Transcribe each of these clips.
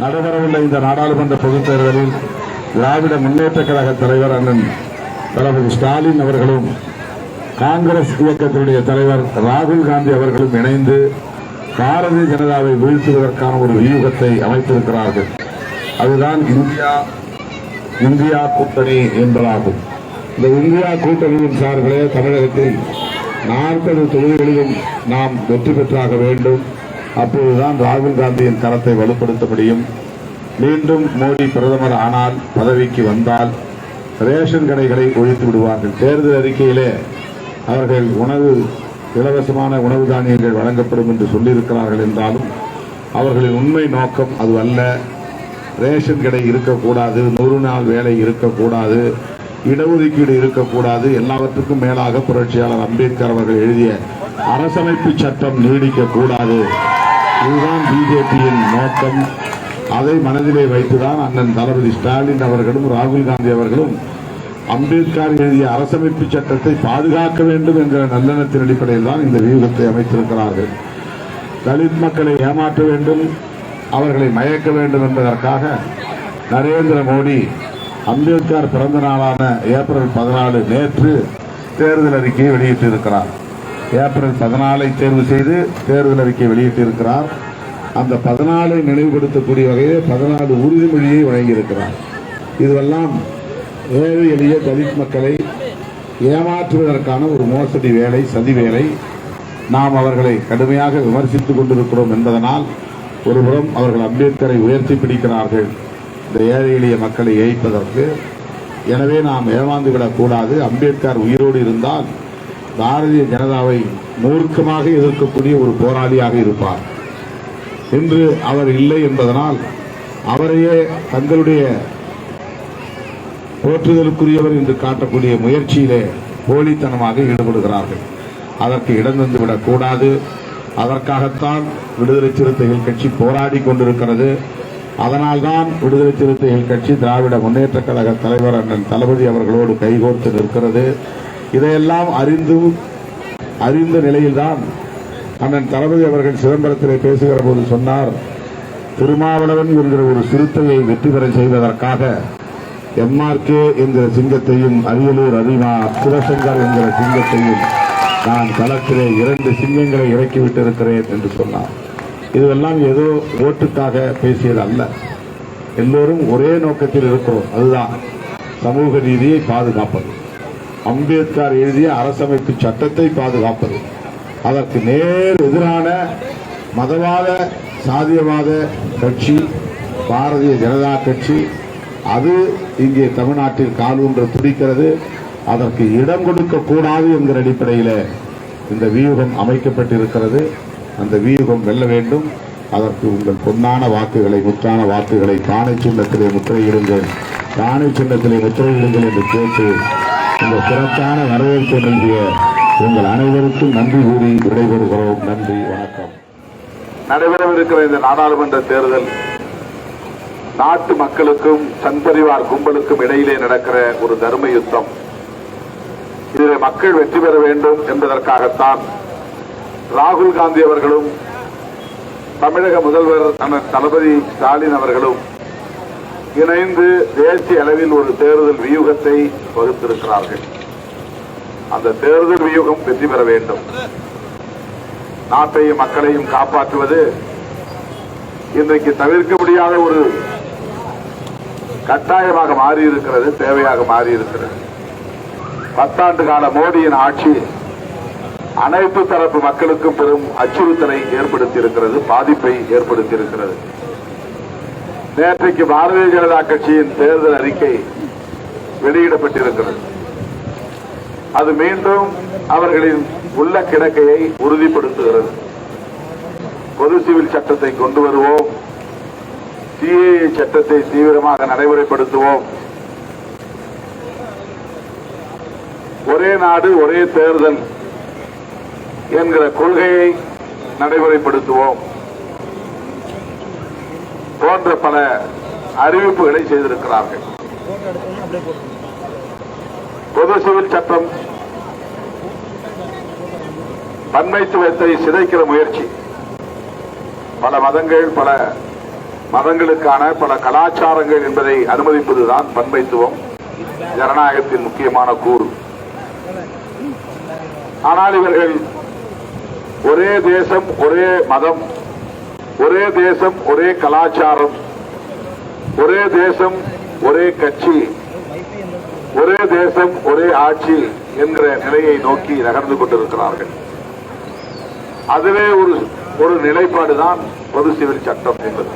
நடைபெறவுள்ள இந்த நாடாளுமன்ற பொதுத் தேர்தலில் திராவிட முன்னேற்ற கழக தலைவர் அண்ணன் தளபதி ஸ்டாலின் அவர்களும் காங்கிரஸ் இயக்கத்தினுடைய தலைவர் ராகுல் காந்தி அவர்களும் இணைந்து பாரதிய ஜனதாவை வீழ்த்துவதற்கான ஒரு வியூகத்தை அமைத்திருக்கிறார்கள். அதுதான் இந்தியா இந்தியா கூட்டணி என்பதாகும். இந்த இந்தியா கூட்டணியின் சார்பிலே தமிழகத்தில் நாற்பது தொகுதிகளிலும் நாம் வெற்றி பெற்றாக வேண்டும். அப்போதுதான் ராகுல் காந்தியின் கரத்தை வலுப்படுத்த முடியும் மீண்டும் மோடி பிரதமர் ஆனால் பதவிக்கு வந்தால் ரேஷன் கடைகளை ஒழித்து விடுவார்கள். தேர்தல் அறிக்கையிலே அவர்கள் உணவு இலவசமான உணவு தானியங்கள் வழங்கப்படும் என்று சொல்லியிருக்கிறார்கள் என்றாலும் அவர்களின் உண்மை நோக்கம் அது அல்ல. ரேஷன் கடை இருக்கக்கூடாது நூறு நாள் வேலை இருக்கக்கூடாது இடஒதுக்கீடு இருக்கக்கூடாது. எல்லாவற்றுக்கும் மேலாக புரட்சியாளர் அம்பேத்கர் அவர்கள் எழுதிய அரசமைப்பு சட்டம் நீடிக்கக்கூடாது. இதுதான் பிஜேபியின் நோக்கம். அதை மனதிலே வைத்துதான் அண்ணன் தளபதி ஸ்டாலின் அவர்களும் ராகுல் காந்தி அவர்களும் அம்பேத்கர் எழுதிய அரசமைப்பு சட்டத்தை பாதுகாக்க வேண்டும் என்கிற நல்லெண்ணத்தின் அடிப்படையில் தான் இந்த வியூகத்தை அமைத்திருக்கிறார்கள். தலித் மக்களை ஏமாற்ற வேண்டும் அவர்களை மயக்க வேண்டும் என்பதற்காக நரேந்திர மோடி அம்பேத்கர் பிறந்த நாளான ஏப்ரல் பதினாலு நேற்று தேர்தல் அறிக்கையை வெளியிட்டிருக்கிறார். ஏப்ரல் பதினாலை தேர்வு செய்து தேர்தல் அறிக்கை வெளியிட்டிருக்கிறார். அந்த பதினாலை நினைவுபடுத்தக்கூடிய வகையில் பதினாலு உறுதிமொழியை வழங்கியிருக்கிறார். இதுவெல்லாம் ஏழை எளிய தலித் மக்களை ஏமாற்றுவதற்கான ஒரு மோசடி வேலை சதி வேலை. நாம் அவர்களை கடுமையாக விமர்சித்துக் கொண்டிருக்கிறோம் என்பதனால் ஒருபுறம் அவர்கள் அம்பேத்கரை உயர்த்தி பிடிக்கிறார்கள். இந்த ஏழை எளிய மக்களை ஏய்ப்பதற்கு. எனவே நாம் ஏமாந்து விடக்கூடாது அம்பேத்கர் உயிரோடு இருந்தால் பாரதிய ஜனதாவை மூர்க்கமாக எதிர்க்கக்கூடிய ஒரு போராளியாக இருப்பார். இன்று அவர் இல்லை என்பதனால் அவரையே தங்களுடைய போற்றுதலுக்குரியவர் என்று காட்டக்கூடிய முயற்சியிலே போலித்தனமாக ஈடுபடுகிறார்கள். அதற்கு இடம் தந்து விடக்கூடாது அதற்காகத்தான் விடுதலை சிறுத்தைகள் கட்சி போராடி கொண்டிருக்கிறது. அதனால்தான் விடுதலை சிறுத்தைகள் கட்சி திராவிட முன்னேற்ற கழக தலைவர் அண்ணன் தளபதி அவர்களோடு கைகோர்த்து நிற்கிறது. இதையெல்லாம் அறிந்தும் அறிந்த நிலையில்தான் அண்ணன் தளபதி அவர்கள் சிதம்பரத்திலே பேசுகிற போது சொன்னார் திருமாவளவன் என்கிற ஒரு சிறுத்தையை வெற்றி பெற செய்வதற்காக எம்ஆர்கே என்கிற சிங்கத்தையும் அரியலூர் அரிமா சிவசங்கர் என்கிற சிங்கத்தையும் நான் களத்திலே இரண்டு சிங்கங்களை இறக்கிவிட்டிருக்கிறேன் என்று சொன்னார். இதுவெல்லாம் ஏதோ ஓட்டுக்காக பேசியது அல்ல. எல்லோரும் ஒரே நோக்கத்தில் இருக்கிறோம். அதுதான் சமூக நீதியை பாதுகாப்பது. அம்பேத்கர் எழுதிய அரசமைப்பு சட்டத்தை பாதுகாப்பது. அதற்கு நேர் எதிரான மதவாத சாதியவாத கட்சி பாரதிய ஜனதா கட்சி அது இங்கே தமிழ்நாட்டில் காலூன்ற துடிக்கிறது. அதற்கு இடம் கொடுக்க கூடாது என்கிற அடிப்படையில் இந்த வியூகம் அமைக்கப்பட்டிருக்கிறது. அந்த வியூகம் வெல்ல வேண்டும். அதற்கு உங்கள் பொன்னான வாக்குகளை முற்றான வாக்குகளை காணை சின்னத்திலே முத்திரையிடுங்கள். காணை சின்னத்திலே முத்திரையிடுங்கள் என்று கேட்டு இந்த சிறப்பான வரவேற்பு நல்கிய உங்கள் அனைவருக்கும் நன்றி கூறி விடைபெறுகிறோம். நன்றி வணக்கம். நடைபெறவிருக்கிற இந்த நாடாளுமன்ற தேர்தல் நாட்டு மக்களுக்கும் சன்பரிவார் கும்பலுக்கும் இடையிலே நடக்கிற ஒரு தர்ம யுத்தம். இதில் மக்கள் வெற்றி பெற வேண்டும் என்பதற்காகத்தான் ராகுல் காந்தி அவர்களும் தமிழக முதல்வர் அண்ணன் தளபதி ஸ்டாலின் அவர்களும் இணைந்து தேசிய அளவில் ஒரு தேர்தல் வியூகத்தை வகுத்திருக்கிறார்கள் அந்த தேர்தல் வியூகம் வெற்றி பெற வேண்டும். நாட்டையும் மக்களையும் காப்பாற்றுவது இன்றைக்கு தவிர்க்க முடியாத ஒரு கட்டாயமாக மாறி இருக்கிறது தேவையாக மாறி இருக்கிறது பத்தாண்டு கால மோடியின் ஆட்சி அனைத்து தரப்பு மக்களுக்கும் பெரும் அச்சுறுத்தலை ஏற்படுத்தி இருக்கிறது பாதிப்பை ஏற்படுத்தி இருக்கிறது நேற்றைக்கு பாரதிய ஜனதா கட்சியின் தேர்தல் அறிக்கை வெளியிடப்பட்டிருக்கிறது. அது மீண்டும் அவர்களின் உள்ள கிடக்கையை உறுதிப்படுத்துகிறது. பொது சிவில் சட்டத்தை கொண்டு வருவோம். சிஏஏ சட்டத்தை தீவிரமாக நடைமுறைப்படுத்துவோம். ஒரே நாடு ஒரே தேர்தல் என்கிற கொள்கையை நடைமுறைப்படுத்துவோம். போன்ற பல அறிவிப்புகளை செய்திருக்கிறார்கள். பொது சிவில் சட்டம் பன்மைத்துவத்தை சிதைக்கிற முயற்சி. பல மதங்கள் பல மதங்களுக்கான பல கலாச்சாரங்கள் என்பதை அனுமதிப்பதுதான் பன்மைத்துவம் ஜனநாயகத்தின் முக்கியமான கூறு. ஆனால் இவர்கள் ஒரே தேசம் ஒரே மதம் ஒரே தேசம் ஒரே கலாச்சாரம் ஒரே தேசம் ஒரே கட்சி ஒரே தேசம் ஒரே ஆட்சி என்ற நிலையை நோக்கி நகர்ந்து கொண்டிருக்கிறார்கள். அதுவே ஒரு ஒரு நிலைப்பாடுதான் பொது சிவில் சட்டம் என்பது.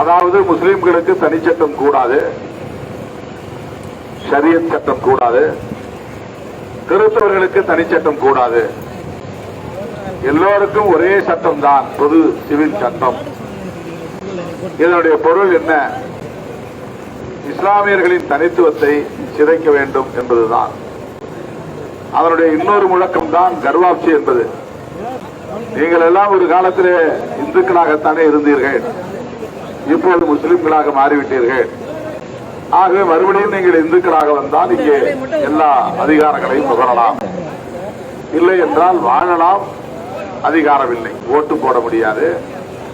அதாவது முஸ்லிம்களுக்கு தனிச்சட்டம் கூடாது ஷரியத் சட்டம் கூடாது கிறிஸ்தவர்களுக்கு தனிச்சட்டம் கூடாது எல்லோருக்கும் ஒரே சட்டம் தான் பொது சிவில் சட்டம் இதனுடைய பொருள் என்ன? இஸ்லாமியர்களின் தனித்துவத்தை சிதைக்க வேண்டும் என்பதுதான். அதனுடைய இன்னொரு முழக்கம் தான் கர்வாப்சி என்பது. நீங்கள் எல்லாம் ஒரு காலத்திலே இந்துக்களாகத்தானே இருந்தீர்கள். இப்போது முஸ்லிம்களாக மாறிவிட்டீர்கள். ஆகவே மறுபடியும் நீங்கள் இந்துக்களாக வந்தால் இங்கே எல்லா அதிகாரங்களையும் நுகரலாம். இல்லை என்றால் வாழலாம். அதிகாரம் இல்லை ஓட்டு போட முடியாது.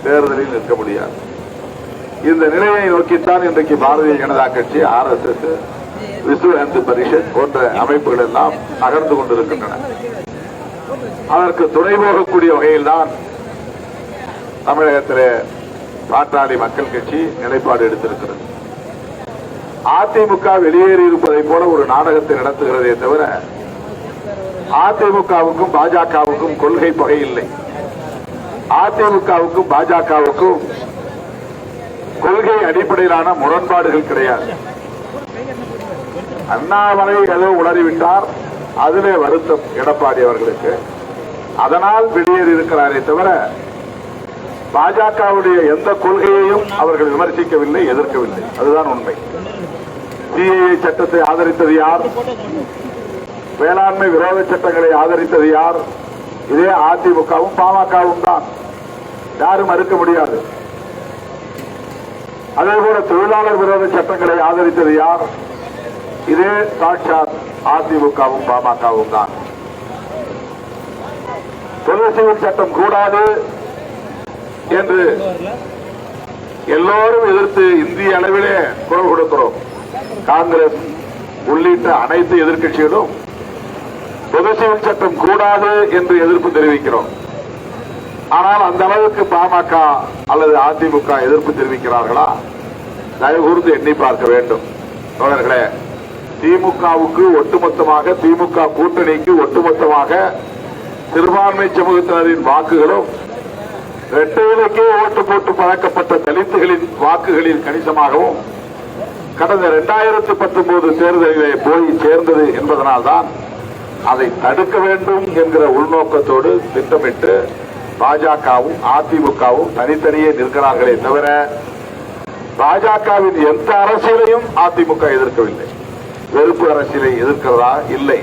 தேர்தலில் நிற்க முடியாது. இந்த நிலையை நோக்கித்தான் இன்றைக்கு பாரதிய ஜனதா கட்சி R S S Vishwa Hindu Parishad போன்ற அமைப்புகள் எல்லாம் நகர்ந்து கொண்டிருக்கின்றன. அதற்கு துணை போகக்கூடிய வகையில்தான் தமிழகத்திலே பாட்டாளி மக்கள் கட்சி நிலைப்பாடு எடுத்திருக்கிறது. அதிமுக வெளியேறி இருப்பதை போல ஒரு நாடகத்தை நடத்துகிறதே தவிர அதிமுகவுக்கும் பாஜகவுக்கும் கொள்கை பகை இல்லை அதிமுகவுக்கும் பாஜகவுக்கும் கொள்கை அடிப்படையிலான முரண்பாடுகள் கிடையாது. அண்ணாமலை ஏதோ உளறிவிட்டார். அதிலே வருத்தம் எடப்பாடி அவர்களுக்கு. அதனால் வெளியேறி இருக்கிறாரே தவிர பாஜகவுடைய எந்த கொள்கையையும் அவர்கள் விமர்சிக்கவில்லை எதிர்க்கவில்லை. அதுதான் உண்மை. சிஏஏ சட்டத்தை ஆதரித்தது யார்? வேளாண்மை விரோத சட்டங்களை ஆதரித்தது யார்? இதே அதிமுகவும் பாமகவும் தான். யாரும் மறுக்க முடியாது. அதே போல தொழிலாளர் விரோத சட்டங்களை ஆதரித்தது யார்? இதே சாட்சாத் அதிமுகவும் பாமகவும் தான். தொழில் சிவில் சட்டம் கூடாது என்று எல்லோரும் எதிர்த்து இந்திய அளவிலே குரல் கொடுக்கிறோம். காங்கிரஸ் உள்ளிட்ட அனைத்து எதிர்க்கட்சிகளும் பொது சிவில் சட்டம் கூடாது என்று எதிர்ப்பு தெரிவிக்கிறோம். ஆனால் அந்த அளவுக்கு பாமக அல்லது அதிமுக எதிர்ப்பு தெரிவிக்கிறார்களா? தயவு கூர்ந்து எண்ணி பார்க்க வேண்டும். தோழர்களே திமுகவுக்கு ஒட்டுமொத்தமாக திமுக கூட்டணிக்கு ஒட்டுமொத்தமாக சிறுபான்மை சமூகத்தினரின் வாக்குகளும் இரட்டையிலக்கே ஓட்டு போட்டு பழக்கப்பட்ட தலித்துகளின் வாக்குகளில் கணிசமாகவும் கடந்த இரண்டாயிரத்தி பத்தொன்பது தேர்தலிலே போய் சேர்ந்தது என்பதனால்தான் அதை தடுக்க வேண்டும் என்கிற உள்நோக்கத்தோடு திட்டமிட்டு பாஜகவும் அதிமுகவும் தனித்தனியே நிற்கிறார்களே தவிர பாஜகவின் எந்த அரசியலையும் அதிமுக எதிர்க்கவில்லை. வெறுப்பு அரசியலை எதிர்க்கிறதா? இல்லை.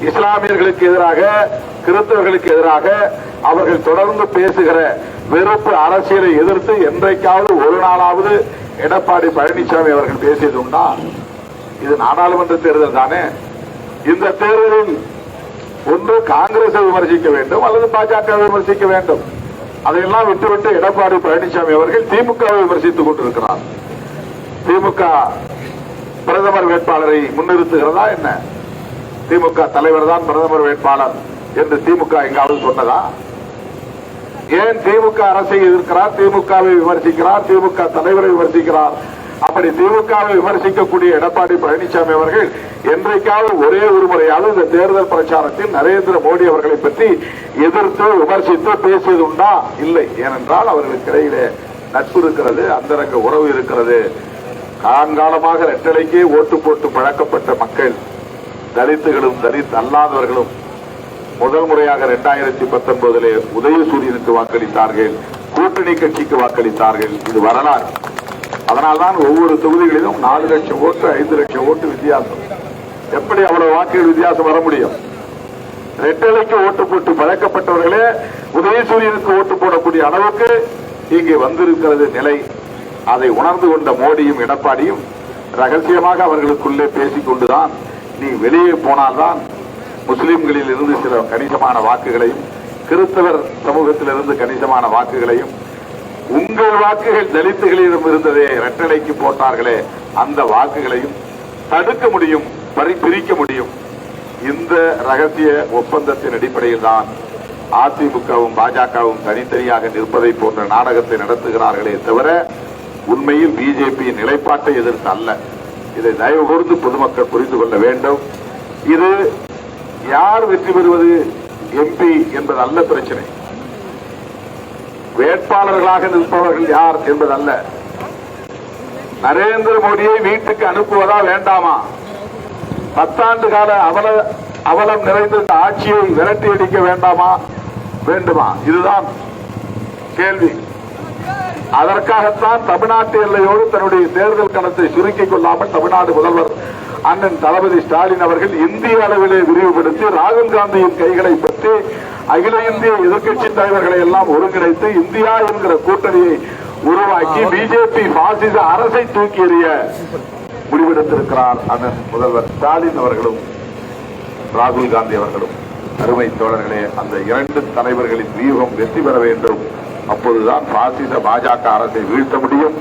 இஸ்லாமியர்களுக்கு எதிராக கிறிஸ்தவர்களுக்கு எதிராக அவர்கள் தொடர்ந்து பேசுகிற வெறுப்பு அரசியலை எதிர்த்து என்றைக்காவது ஒரு நாளாவது எடப்பாடி பழனிசாமி அவர்கள் பேசியது உண்டா இது நாடாளுமன்ற தேர்தல் தானே? இந்த தேர்தலில் ஒன்று காங்கிரஸை விமர்சிக்க வேண்டும் அல்லது பாஜக விமர்சிக்க வேண்டும். அதையெல்லாம் விட்டுவிட்டு எடப்பாடி பழனிசாமி அவர்கள் திமுகவை விமர்சித்துக் கொண்டிருக்கிறார். திமுக பிரதமர் வேட்பாளரை முன்னிறுத்துகிறதா என்ன? திமுக தலைவர் தான் பிரதமர் வேட்பாளர் என்று திமுக எங்காவது சொன்னதா? ஏன் திமுக அரசை எதிர்க்கிறார் திமுகவை விமர்சிக்கிறார் திமுக தலைவரை விமர்சிக்கிறார்? அப்படி திமுகவை விமர்சிக்கக்கூடிய எடப்பாடி பழனிசாமி அவர்கள் என்றைக்காவது ஒரே ஒரு முறையாவது இந்த தேர்தல் பிரச்சாரத்தில் நரேந்திர மோடி அவர்களை பற்றி எதிர்த்து விமர்சித்து பேசியது உண்டா? இல்லை. ஏனென்றால் அவர்களுக்கு இடையிலே நட்பு இருக்கிறது அந்தரங்க உறவு இருக்கிறது. காலங்காலமாக ரெட்டலைக்கே ஓட்டு போட்டு பழக்கப்பட்ட மக்கள் தலித்துகளும் தலித் அல்லாதவர்களும் முதல் முறையாக இரண்டாயிரத்தி பத்தொன்பதிலே உதயசூரியனுக்கு வாக்களித்தார்கள் கூட்டணி கட்சிக்கு வாக்களித்தார்கள். இது வரலாறு. அதனால்தான் ஒவ்வொரு தொகுதிகளிலும் நாலு லட்சம் ஓட்டு ஐந்து லட்சம் ஓட்டு வித்தியாசம். எப்படி அவ்வளவு வாக்குகள் வித்தியாசம் வர முடியும்? ரெட்டலைக்கு ஓட்டு போட்டு பழக்கப்பட்டவர்களே உதயசூரியனுக்கு ஓட்டு போடக்கூடிய அளவுக்கு இங்கே வந்திருக்கிறது நிலை. அதை உணர்ந்து கொண்ட மோடியும் எடப்பாடியும் ரகசியமாக அவர்களுக்குள்ளே பேசிக்கொண்டுதான் நீ வெளியே போனால்தான் முஸ்லிம்களில் இருந்து சில கணிசமான வாக்குகளையும் கிறிஸ்தவர் சமூகத்திலிருந்து கணிசமான வாக்குகளையும் உங்கள் வாக்குகள் தலித்துகளிடம் இருந்ததே இரட்டலைக்கு போட்டார்களே அந்த வாக்குகளையும் தடுக்க முடியும் பறி பிரிக்க முடியும். இந்த ரகசிய ஒப்பந்தத்தின் அடிப்படையில் தான் அதிமுகவும் பாஜகவும் தனித்தனியாக நிற்பதை போன்ற நாடகத்தை நடத்துகிறார்களே தவிர உண்மையில் பிஜேபியின் நிலைப்பாட்டை எதிர்த்து அல்ல. இதை தயவு கூர்ந்து பொதுமக்கள் புரிந்து கொள்ள வேண்டும். இது யார் வெற்றி பெறுவது? எம்பி என்பது அல்ல பிரச்சனை. வேட்பாளர்களாக நிற்பவர்கள் யார் என்பதல்ல. நரேந்திர மோடியை வீட்டுக்கு அனுப்புவதா வேண்டாமா? பத்தாண்டு கால அவல அவலம் நிறைந்திருந்த ஆட்சியை விரட்டி அடிக்க வேண்டாமா? வேண்டுமா? இதுதான் கேள்வி. அதற்காகத்தான் தமிழ்நாட்டு எல்லையோடு தன்னுடைய தேர்தல் கணத்தை சுருக்கிக் கொள்ளாமல் தமிழ்நாடு முதல்வர் அண்ணன் தளபதி ஸ்டாலின் அவர்கள் இந்திய அளவிலே விரிவுபடுத்தி ராகுல் காந்தியின் கைகளை பற்றி அகில இந்திய எதிர்க்கட்சி தலைவர்களை எல்லாம் ஒருங்கிணைத்து இந்தியா என்கிற கூட்டணியை உருவாக்கி பிஜேபி பாசிச அரசை தூக்கி எறிய முடிவெடுத்திருக்கிறார் அண்ணன் முதல்வர் ஸ்டாலின் அவர்களும் ராகுல் காந்தி அவர்களும். அருமை தோழர்களே அந்த இரண்டு தலைவர்களின் வியூகம் வெற்றி பெற வேண்டும். அப்போதுதான் பாசிச பாஜக அரசை வீழ்த்த முடியும்.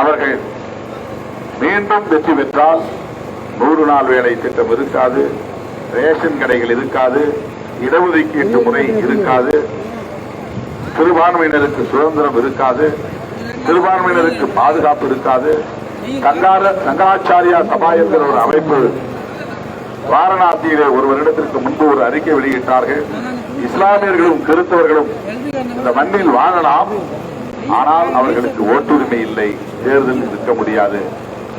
அவர்கள் மீண்டும் வெற்றி பெற்றால் நூறு நாள் வேலை திட்டம் இருக்காது ரேஷன் கடைகள் இருக்காது இடஒதுக்கீட்டு முறை இருக்காது சிறுபான்மையினருக்கு சுதந்திரம் இருக்காது சிறுபான்மையினருக்கு பாதுகாப்பு இருக்காது. சங்கார சங்கராச்சாரியா சபா என்கிற ஒரு அமைப்பு வாரணாசியிலே ஒரு வருடத்திற்கு முன்பு ஒரு அறிக்கை வெளியிட்டார்கள். இஸ்லாமியர்களும் கிறிஸ்தவர்களும் இந்த மண்ணில் வாழலாம். ஆனால் அவர்களுக்கு ஓட்டுரிமை இல்லை. தேர்தலில் இருக்க முடியாது.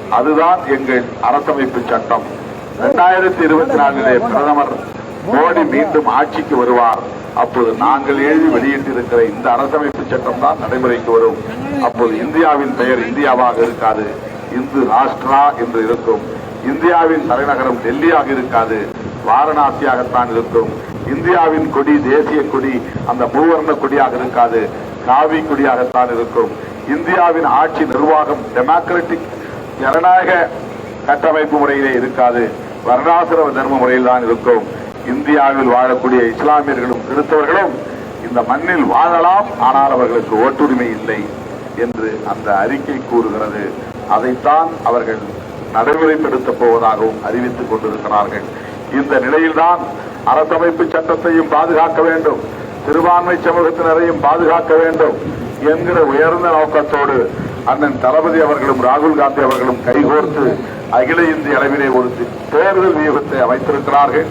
அதுதான் எங்கள் அரசமைப்பு சட்டம். இரண்டாயிரத்தி இருபத்தி நாலிலே பிரதமர் மோடி மீண்டும் ஆட்சிக்கு வருவார். அப்போது நாங்கள் எழுதி வெளியிட்டிருக்கிற இந்த அரசமைப்பு சட்டம் தான் நடைமுறைக்கு வரும். அப்போது இந்தியாவின் பெயர் இந்தியாவாக இருக்காது. இந்து ராஷ்டிரா என்று இருக்கும். இந்தியாவின் தலைநகரம் டெல்லியாக இருக்காது. வாரணாசியாகத்தான் இருக்கும். இந்தியாவின் கொடி தேசிய கொடி அந்த மூவர்ண கொடியாக இருக்காது. காவி கொடியாகத்தான் இருக்கும். இந்தியாவின் ஆட்சி நிர்வாகம் டெமோக்ராட்டிக் ஜனநாயக கட்டமைப்பு முறையிலே இருக்காது. வர்ணாசிரம தர்ம முறையில் தான் இருக்கும். இந்தியாவில் வாழக்கூடிய இஸ்லாமியர்களும் கிறிஸ்தவர்களும் இந்த மண்ணில் வாழலாம் ஆனால் அவர்களுக்கு ஓட்டுரிமை இல்லை என்று அந்த அறிக்கை கூறுகிறது. அதைத்தான் அவர்கள் நடைமுறைப்படுத்தப் போவதாகவும் அறிவித்துக் கொண்டிருக்கிறார்கள். இந்த நிலையில்தான் அரசமைப்பு சட்டத்தையும் பாதுகாக்க வேண்டும். சிறுபான்மை சமூகத்தினரையும் பாதுகாக்க வேண்டும் என்கிற உயர்ந்த நோக்கத்தோடு அண்ணன் தளபதி அவர்களும் ராகுல் காந்தி அவர்களும் கைகோர்த்து அகில இந்திய அளவிலே ஒரு தேர்தல் வியூகத்தை அமைத்திருக்கிறார்கள்.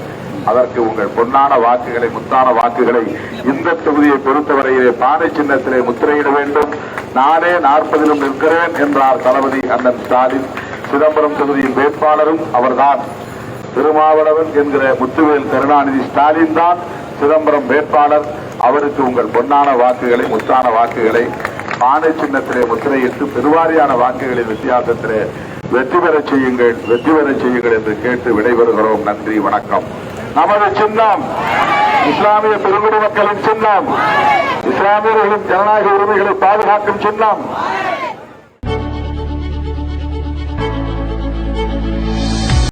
அதற்கு உங்கள் பொன்னான வாக்குகளை முத்தான வாக்குகளை இந்த தொகுதியை பொறுத்தவரையிலே பானை சின்னத்திலே முத்திரையிட வேண்டும். நானே நாற்பதிலும் நிற்கிறேன் என்றார் தளபதி அண்ணன் ஸ்டாலின். சிதம்பரம் தொகுதியின் வேட்பாளரும் அவர்தான். திருமாவளவன் என்கிற முத்துவேல் கருணாநிதி ஸ்டாலின் தான் சிதம்பரம் வேட்பாளர். அவருக்கு உங்கள் பொன்னான வாக்குகளை முத்தான வாக்குகளை பானை சின்னத்திலே முத்திரையிட்டு பெருவாரியான வாக்குகளின் வித்தியாசத்திலே வெற்றி பெற செய்யுங்கள் வெற்றி பெற செய்யுங்கள் என்று கேட்டு விடைபெறுகிறோம். நன்றி வணக்கம். நமது சின்னம் இஸ்லாமிய பெருங்குடி மக்களின் சின்னம் இஸ்லாமியர்களின் ஜனநாயக உரிமைகளை பாதுகாக்கும் சின்னம்